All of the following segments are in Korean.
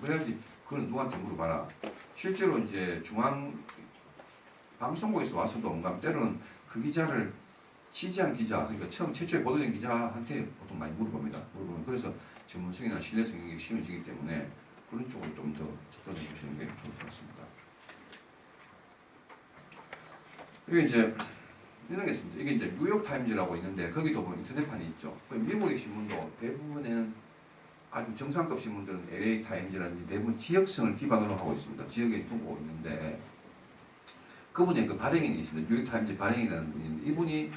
그래야지 그건 누구한테 물어봐라. 실제로 이제 중앙 방송국에서 와서도 뭔가 때로는 그 기자를 취재한 기자, 그러니까 처음 최초에 보도된 기자한테 보통 많이 물어봅니다. 물어보면 그래서 전문성이나 신뢰성이 심해지기 때문에 그런 쪽으로 좀 더 접근해 보시는 게 좋을 것 같습니다. 이게 이제 이런 게 있습니다. 이게 이제 뉴욕 타임즈라고 있는데 거기도 보면 인터넷판이 있죠. 그 미국의 신문도 대부분에는 아주 정상급 신문들은 LA 타임즈라든지 대부분 지역성을 기반으로 하고 있습니다. 지역에 두고 있는데 그분의 그 발행인이 있습니다. 뉴욕 타임즈 발행이라는 분이 있는데 이분이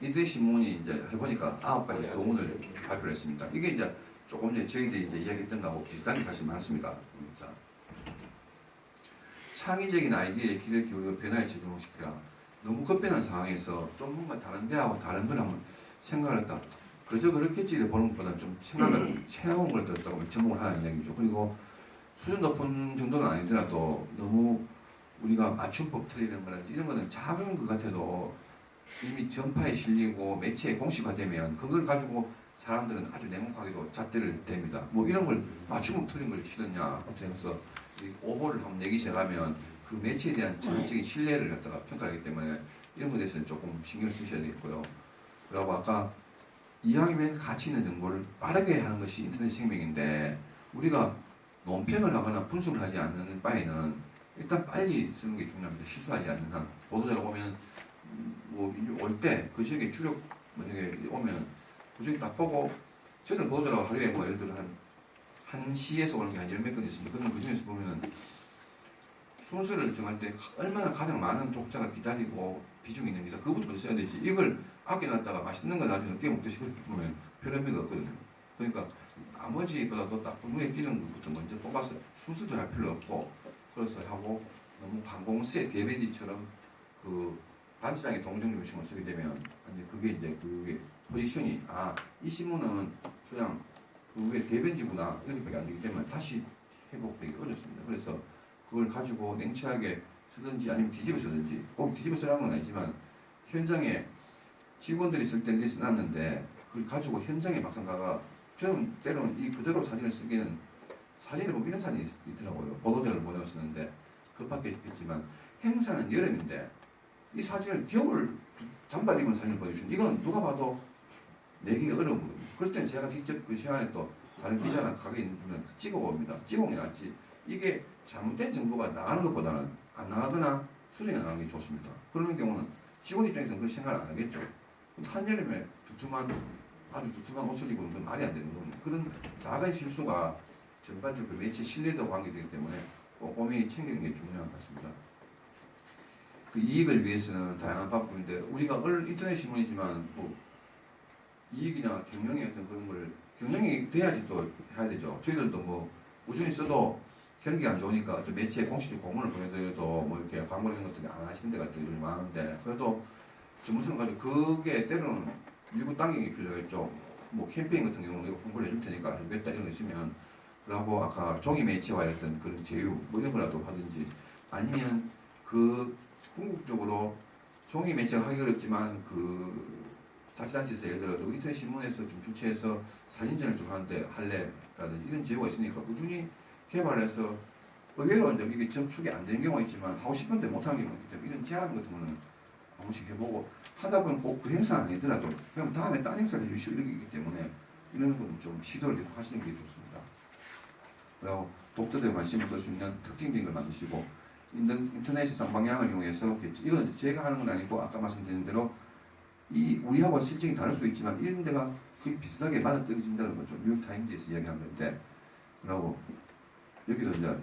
이들 신문이 이제 해보니까 아홉 가지 교훈을 발표를 했습니다. 이게 이제 조금 전에 저희들이 이제 이야기했던 거하고 비슷한 게 사실 많습니다. 자, 창의적인 아이디어에 귀를 기울여 변화에 적용시켜야 너무 급변한 상황에서 좀 뭔가 다른 데하고 다른 걸 한번 생각을 했다. 그저 그렇겠지를 보는 것보다 좀 생각을 새로운 걸 들었다고 접목을 하는 이야기죠. 그리고 수준 높은 정도는 아니더라도 너무 우리가 맞춤법 틀리는 거라든지 이런 거는 작은 것 같아도 이미 전파에 실리고 매체에 공식화되면 그걸 가지고 사람들은 아주 냉혹하게도 잣대를 댑니다. 뭐 이런 걸 맞춤법 틀린 걸 싫었냐 어떻게 해서 이 오보를 한번 내기 시작하면 그 매체에 대한 전적인 신뢰를 갖다가 평가하기 때문에 이런 것에 대해서는 조금 신경을 쓰셔야 되겠고요. 그리고 아까 이왕이면 가치 있는 정보를 빠르게 하는 것이 인터넷 생명인데 우리가 논평을 하거나 분석을 하지 않는 바에는 일단 빨리 쓰는 게 중요합니다. 실수하지 않는 한 보도자가 오면 뭐올 때 그 지역에 주력 만약에 오면 그 지역 딱 보고 저는 보도자가 하루에 뭐 예를 들어 한한 시에서 오는 게 한 열몇 건 있습니다. 그러면 그 중에서 보면은 순서를 정할 때 얼마나 가장 많은 독자가 기다리고 비중이 있는 기사 그것부터 써야 되지. 이걸 아껴놨다가 맛있는 거 나중에 늦게 먹듯이 보면 별 의미가 없거든요. 그러니까 나머지보다도 딱 눈에 띄는 것부터 먼저 뽑아서 순서도 할 필요 없고 그래서 하고 너무 관공서의 대배지처럼 그 단체장의 동정 중심을 쓰게 되면 이제 그게 이제 그게 포지션이 아 이 신문은 그냥 그게 대변지구나 이렇게밖에 안 되기 때문에 다시 회복되기 어렵습니다. 그래서 그걸 가지고 냉철하게 쓰든지 아니면 뒤집어 쓰든지 꼭 뒤집어 쓰라는 건 아니지만 현장에 직원들이 쓸 때는 이렇게 써놨는데 그걸 가지고 현장에 막상 가가 저는 때로는 이 그대로 사진을 쓰기에는 사진을 보면 이런 사진이 있- 있더라고요. 보도자를 보내었었는데 급하게 했지만 행사는 여름인데 이 사진을 겨울 잠발 입은 사진을 보여주시면 이건 누가 봐도 내기가 어려운 거예요 그럴 때는 제가 직접 그 시간에 또 다른 기자나 가게 있는 분은 찍어봅니다. 찍어보는 게 낫지 이게 잘못된 정보가 나가는 것보다는 안 나가거나 수정이 나가는 게 좋습니다. 그런 경우는 직원 입장에서는 그 생각을 안 하겠죠. 한여름에 두툼한 아주 두툼한 옷을 입으면 그건 말이 안 되는 겁니다. 그런 작은 실수가 전반적으로 그 매체 신뢰도 관계되기 때문에 꼼꼼히 챙기는 게 중요한 것 같습니다. 그 이익을 위해서는 다양한 방법인데 우리가 얼 인터넷 신문이지만 뭐 이익이나 경영의 어떤 그런 걸 경영이 돼야지 또 해야 되죠. 저희들도 뭐 꾸준히 써도 경기가 안 좋으니까 어떤 매체에 공식적 공문을 보내드려도 뭐 이렇게 광고 이런 것들이 안 하시는 데가 또 요즘 많은데 그래도 전문성 가지고 그게 때로는 밀고 당기기 필요했죠. 뭐 캠페인 같은 경우는 이거 홍보를 해줄 테니까 해주겠다 이런 거 있으면 그러고 아까 종이 매체와의 어떤 그런 제휴 뭐 이런 거라도 하든지 아니면 그 궁극적으로 종이 매체가 하기 어렵지만 그 자치단체에서 예를 들어 도 인터넷 신문에서 좀 주최해서 사진전을 좀 하는데 할래라든지 이런 제휴가 있으니까 꾸준히 개발해서 의외로 이제 이게 접촉이 안 되는 경우가 있지만 하고 싶은데 못하는 경우가 있기 때문에 이런 제안 같은 거는 한 번씩 해보고 하다 보면 꼭 그 행사 아니더라도 그럼 다음에 딴 행사를 해주시고 이렇게 있기 때문에 이런 거는 좀 시도를 계속 하시는 게 좋습니다. 그리고 독자들 관심을 끌 수 있는 특징적인 걸 만드시고 인터- 인터넷의 쌍방향을 이용해서. 이건 제가 하는 건 아니고 아까 말씀드린 대로 이 우리하고 실정이 다를 수 있지만 이런 데가 비슷하게 맞아떨어진다는 거죠. 뉴욕타임즈에서 이야기한 건데 그리고 여기도 이제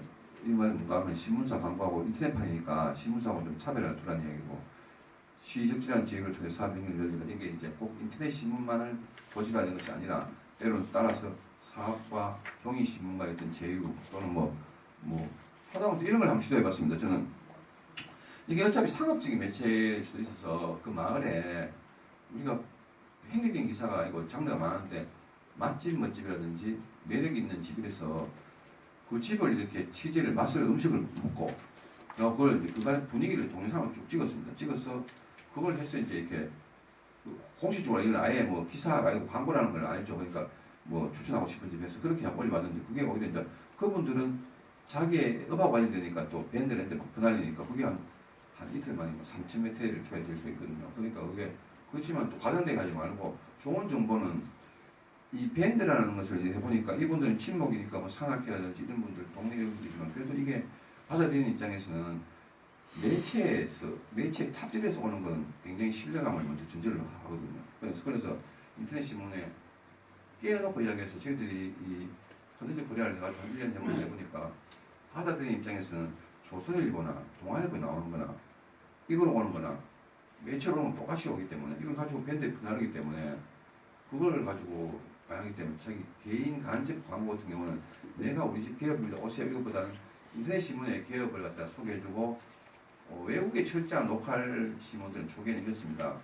이말 뭔가 하면 신문사 광고하고 인터넷판이니까 신문사하고 좀 차별을 두라는 이야기고 시적절한 기획을 통해 사업 행위를 열리는 이게 이제 꼭 인터넷 신문만을 고집하는 것이 아니라 때로는 따라서 사업과 종이 신문과의 어떤 제휴 또는 뭐 뭐 하다못해 이런 걸 한번 시도해 봤습니다. 저는 이게 어차피 상업적인 매체일 수도 있어서 그 마을에 우리가 행적인 기사가 아니고 장르가 많은데 맛집 맛집이라든지 매력 있는 집이라서 그 집을 이렇게 취재를 맛을 음식을 그리고 그걸 그간 분위기를 동영상을 쭉 찍었습니다. 찍어서 그걸 해서 이제 이렇게 그 공식적으로 이건 아예 뭐 기사가 아니고 광고라는 걸 알죠. 그러니까 뭐 추천하고 싶은 집 해서 그렇게 올려봤는데 그게 오히려 이제 그분들은 자기의 음악 관련되니까 또 밴드한테 막 분할리니까 그게 한, 한 이틀 만에 3,000m를 초회될 수 있거든요. 그러니까 그게 그렇지만 또 과장되게 하지 말고 좋은 정보는 이 밴드라는 것을 이제 해보니까 이분들은 친목이니까 뭐 산악회라든지 이런 분들 동네 분들이지만 그래도 이게 받아들이는 입장에서는 매체에서 매체 탑질에서 오는 건 굉장히 신뢰감을 먼저 전제를 하거든요. 그래서 그래서 인터넷 신문에 끼워놓고 이야기해서 저희들이 이 컨텐츠 코리아를 해가지고 한 1년 해보고 해보니까 받아들이는 입장에서는 조선일보나 동아일보 나오는 거나 이걸로 오는 거나 매체로 오는 건 똑같이 오기 때문에 이걸 가지고 밴드에 분할하기 때문에 그걸 가지고 하기 때문에 자기 개인 간접 광고 같은 경우는 내가 우리 집 개업입니다 오세요 이것보다는 인터넷 신문에 개업을 갖다 소개해주고 어, 외국에 철저한 로컬 신문들은 초기에는 이렇습니다.